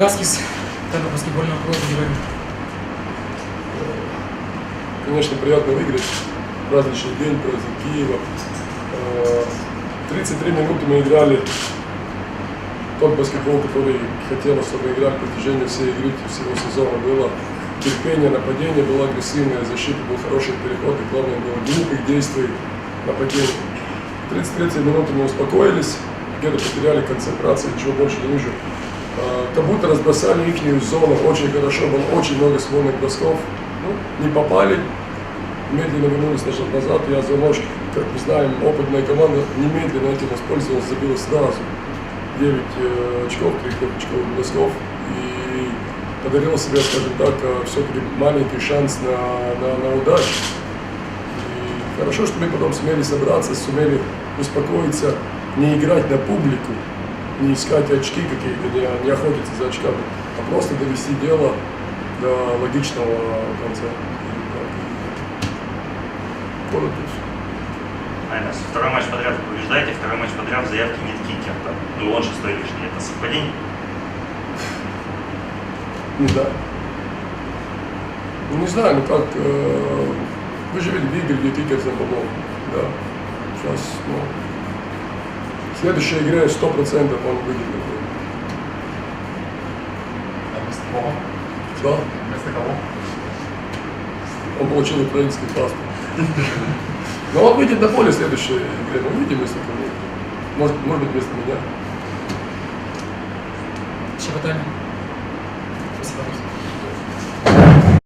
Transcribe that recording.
Гаскис, тебе баскетбольного клуба. Конечно, приятно выиграть. Праздничный день, праздник Киева. Э, 33 минуты мы играли тот баскетбол, который хотелось, чтобы играть в протяжении всей игры, всего сезона. Было терпение, нападение, была агрессивная защита, был хороший переход, и главное было глупых действий нападения. 33 минуты мы успокоились, где-то потеряли концентрацию, ничего больше не вижу. Э, Как будто разбросали их зону очень хорошо, было очень много свободных бросков. Ну, не попали, медленно вернулись назад, назад. Я за нож, как мы знаем, опытная команда немедленно этим воспользовалась, забила сразу 9 э, очков, 3 очков бросков и подарила себе, скажем так, все-таки маленький шанс на, на, на удачу. И хорошо, что мы потом сумели собраться, сумели успокоиться, не играть на публику, не искать очки какие-то, не, не охотиться за очками, а просто довести дело до логичного конца. Всё. Айнес, второй матч подряд вы побеждаете, второй матч подряд в заявке нет кикерта. Ну, он шестой лишний. Это совпадение? Не знаю. Ну, не знаю, ну как, э, вы же видели, Игорь Никитин помог, да. Сейчас, ну, следующей игре 100% он поле. А вместо кого? Да, Вместо кого? он получил украинский паспорт. Но он выйдет на поле в следующей игре, мы увидим, если кого Может, может быть, вместо меня. Питання? Спасибо.